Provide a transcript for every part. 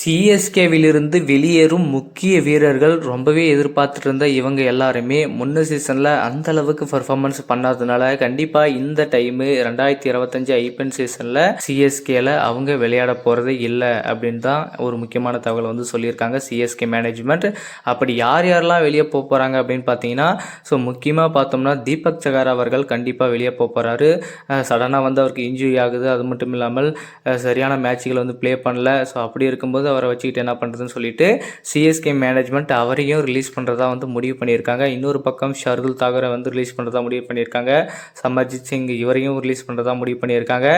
சிஎஸ்கேவிலிருந்து வெளியேறும் முக்கிய வீரர்கள் ரொம்பவே எதிர்பார்த்துட்டு இருந்த இவங்க எல்லாருமே முன்ன சீசனில் அந்த அளவுக்கு பர்ஃபார்மன்ஸ் பண்ணாததுனால கண்டிப்பாக இந்த டைமு ரெண்டாயிரத்தி இருபத்தஞ்சு ஐபிஎல் சீசனில் சிஎஸ்கேல அவங்க விளையாட போகிறது இல்லை அப்படின்னு தான் ஒரு முக்கியமான தகவல் வந்து சொல்லியிருக்காங்க சிஎஸ்கே மேனேஜ்மெண்ட் அப்படி யார் யாரெல்லாம் வெளியே போக போகிறாங்க அப்படின்னு பார்த்தீங்கன்னா ஸோ முக்கியமாக பார்த்தோம்னா தீபக் சகார் அவர்கள் கண்டிப்பாக வெளியே போக போகிறாரு சடனாக வந்து அவருக்கு இன்ஜுரி ஆகுது. அது மட்டும் இல்லாமல் சரியான மேட்ச்களை வந்து ப்ளே பண்ணல. ஸோ அப்படி இருக்கும்போது அவரை வச்சுக்கிட்டு என்ன பண்ணுறதுன்னு சொல்லிட்டு சிஎஸ்கே மேனேஜ்மெண்ட் அவரையும் ரிலீஸ் பண்ணுறதா வந்து முடிவு பண்ணியிருக்காங்க. இன்னொரு பக்கம் ஷர்துல் தாகரை வந்து ரிலீஸ் பண்ணுறதா முடிவு பண்ணியிருக்காங்க. சமர்ஜித் சிங் இவரையும் ரிலீஸ் பண்ணுறதா முடிவு பண்ணியிருக்காங்க.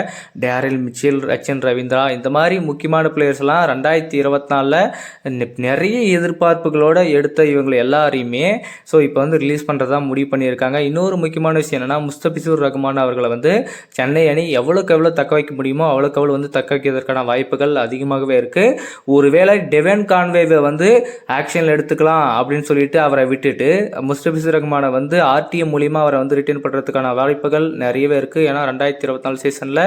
டேரில் மிச்சில் ரச்சன் ரவீந்திரா இந்த மாதிரி முக்கியமான பிளேயர்ஸ்லாம் ரெண்டாயிரத்தி இருபத்தி நாலில் நிறைய எதிர்பார்ப்புகளோட எடுத்த இவங்களை எல்லாரையுமே ஸோ இப்போ வந்து ரிலீஸ் பண்ணுறதா முடிவு பண்ணியிருக்காங்க. இன்னொரு முக்கியமான விஷயம் என்னென்னா முஸ்தபிசூர் ரஹ்மான் அவர்களை வந்து சென்னை அணி எவ்வளோக்கு எவ்வளோ தக்க வைக்க முடியுமோ அவ்வளோக்கு அவ்வளோ வந்து தக்க வைக்கிறதுக்கான வாய்ப்புகள் அதிகமாகவே இருக்குது ஒருவேளை டெவன் கான்வேவை வந்து ஆக்ஷனில் எடுத்துக்கலாம் அப்படின்னு சொல்லிட்டு அவரை விட்டுட்டு முஸ்தபிசூர் ரஹ்மானை வந்து ஆர்டிஎம் மூலிமா அவரை வந்து ரிட்டர்ன் பண்ணுறதுக்கான வாய்ப்புகள் நிறையவே இருக்குது ஏன்னா ரெண்டாயிரத்தி இருபத்தி நாலு சீசனில்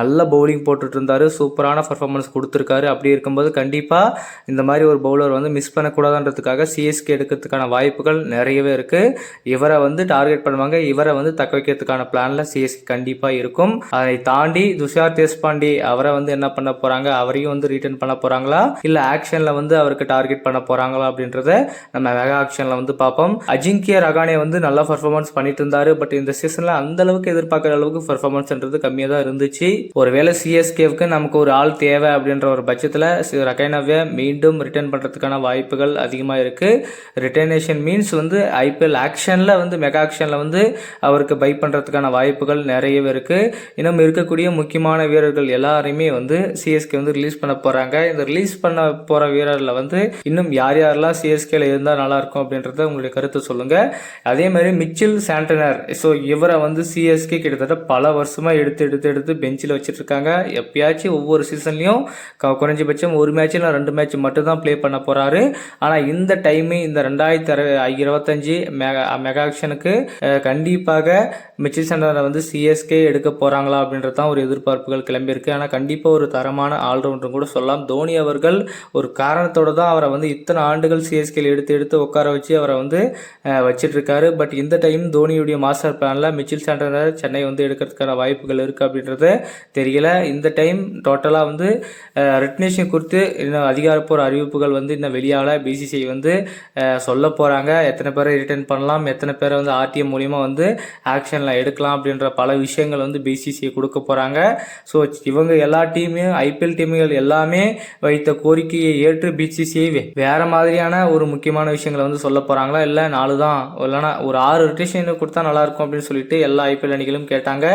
நல்ல பவுலிங் போட்டுட்டு இருந்தார். சூப்பரான பர்ஃபார்மன்ஸ் கொடுத்துருக்காரு. அப்படி இருக்கும்போது கண்டிப்பாக இந்த மாதிரி ஒரு பவுலர் வந்து மிஸ் பண்ணக்கூடாதுன்றதுக்காக சிஎஸ்கே எடுக்கிறதுக்கான வாய்ப்புகள் நிறையவே இருக்குது இவரை வந்து டார்கெட் பண்ணுவாங்க. இவரை வந்து தக்க வைக்கிறதுக்கான பிளானில் சிஎஸ்கே கண்டிப்பாக இருக்கும். அதை தாண்டி துஷார் தேஷ்பாண்டி அவரை வந்து என்ன பண்ண போகிறாங்க அவரையும் வந்து ரிட்டர்ன் பண்ண போகிறாங்களா இல்லை ஆக்ஷனில் வந்து அவருக்கு டார்கெட் பண்ண போகிறாங்களா அப்படின்றத நம்ம மெகா ஆக்ஷனில் வந்து பார்ப்போம். அஜிங்கிய ரகானே வந்து நல்ல பர்ஃபார்மன்ஸ் பண்ணிட்டு இருந்தாரு பட் இந்த சீசனில் அந்த அளவுக்கு எதிர்பார்க்குற அளவுக்கு பர்ஃபார்மன்ஸ்ன்றது கம்மியாக தான் இருந்துச்சு. ஒருவேளை சிஎஸ்கேவுக்கு நமக்கு ஒரு ஆள் தேவை அப்படின்ற ஒரு பட்சத்தில் ரகைனவை மீண்டும் ரிட்டர்ன் பண்ணுறதுக்கான வாய்ப்புகள் அதிகமாக இருக்குது ரிட்டர்னேஷன் மீன்ஸ் வந்து ஐபிஎல் ஆக்ஷனில் வந்து மெகா ஆக்ஷனில் வந்து அவருக்கு பை பண்ணுறதுக்கான வாய்ப்புகள் நிறையவே இருக்குது இன்னும் இருக்கக்கூடிய முக்கியமான வீரர்கள் எல்லாரையுமே வந்து சிஎஸ்கே வந்து ரிலீஸ் பண்ண போகிறாங்க இந்த ரிலீஸ் பண்ண போகிற வீரரில் வந்து இன்னும் யார் யாரெல்லாம் சிஎஸ்கேல இருந்தால் நல்லாயிருக்கும் அப்படின்றத உங்களுடைய கருத்தை சொல்லுங்கள் அதே மாதிரி மிச்சில் சாண்டனர் ஸோ இவரை வந்து சிஎஸ்கே கிட்டத்தட்ட பல வருஷமாக எடுத்து எடுத்து எடுத்து பெஞ்சில் வச்சுட்டு இருக்காங்க எப்பயாச்சும் ஒவ்வொரு சீசன்லையும் குறைஞ்சபட்சம் ஒரு மேட்ச் இல்லை ரெண்டு மேட்ச் மட்டும் தான் ப்ளே பண்ண போகிறாரு ஆனால் இந்த டைமு இந்த ரெண்டாயிரத்தி அறு இருபத்தஞ்சி மெகா மெகாக்ஷனுக்கு கண்டிப்பாக மிச்சில் சாண்டனரை வந்து சிஎஸ்கே எடுக்க போகிறாங்களா அப்படின்றது தான் ஒரு எதிர்பார்ப்புகள் கிளம்பியிருக்கு. ஆனால் கண்டிப்பாக ஒரு தரமான ஆல்ரவுண்டர் கூட சொல்லலாம். தோனி அவர் அவர்கள் ஒரு காரணத்தோட தான் அவரை வந்து இத்தனை ஆண்டுகள் சிஎஸ்கேல எடுத்து எடுத்து உட்கார வச்சு அவரை வந்து வச்சிட்ருக்காரு வச்சிட்டு பட் இந்த டைம் தோனியுடைய மாஸ்டர் பிளானில் மிச்சில் சாண்டனரை சென்னை வந்து எடுக்கிறதுக்கான வாய்ப்புகள் இருக்குது அப்படின்றது தெரியல. இந்த டைம் டோட்டலாக வந்து ரிட்னேஷன் குறித்து இன்னும் அதிகாரப்பூர்வ அறிவிப்புகள் வந்து இன்னும் வெளியால் பிசிசிஐ வந்து சொல்ல போகிறாங்க எத்தனை பேரை ரிட்டர்ன் பண்ணலாம்? எத்தனை பேரை வந்து ஆர்டிஎம் மூலிமா வந்து ஆக்ஷனில் எடுக்கலாம் அப்படின்ற பல விஷயங்கள் வந்து பிசிசிஐ கொடுக்க போகிறாங்க ஸோ இவங்க எல்லா டீமையும் ஐபிஎல் டீமுகள் எல்லாமே வைத்து கோரிக்கையை ஏற்று பிசிசிஐ வேற மாதிரியான ஒரு முக்கியமான விஷயங்களை வந்து சொல்ல போகிறாங்களா இல்லை நாலு தான் இல்லைனா ஒரு ஆறு ரொட்டேஷன் கொடுத்தா நல்லா இருக்கும் அப்படின்னு சொல்லிட்டு எல்லா ஐபிஎல் அணிகளும் கேட்டாங்க.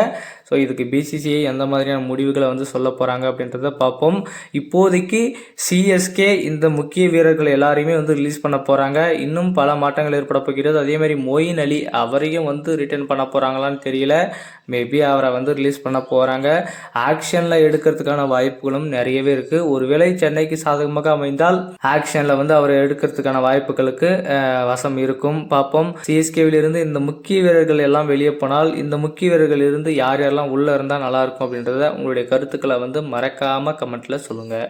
ஸோ இதுக்கு பிசிசிஐ எந்த மாதிரியான முடிவுகளை வந்து சொல்ல போகிறாங்க அப்படின்றத பார்ப்போம். இப்போதைக்கு சிஎஸ்கே இந்த முக்கிய வீரர்கள் எல்லாரையுமே வந்து ரிலீஸ் பண்ண போகிறாங்க இன்னும் பல மாற்றங்கள் ஏற்பட போகிறது. அதே மாதிரி மொயின் அலி அவரையும் வந்து ரிட்டர்ன் பண்ண போகிறாங்களான்னு தெரியல. மேபி அவரை வந்து ரிலீஸ் பண்ண போகிறாங்க ஆக்ஷனில் எடுக்கிறதுக்கான வாய்ப்புகளும் நிறையவே இருக்குது ஒருவேளை சென்னைக்கு சாதகமாக அமைந்தால் ஆக்ஷனில் வந்து அவரை எடுக்கிறதுக்கான வாய்ப்புகளுக்கு வசம் இருக்கும். பார்ப்போம். சிஎஸ்கேவில் இருந்து இந்த முக்கிய வீரர்கள் எல்லாம் வெளியே போனால் இந்த முக்கிய வீரர்கள் இருந்து யார் யாரெல்லாம் உள்ளே இருந்தால் நல்லா இருக்கும் அப்படின்றத உங்களுடைய கருத்துக்களை வந்து மறக்காமல் கமெண்ட்டில் சொல்லுங்கள்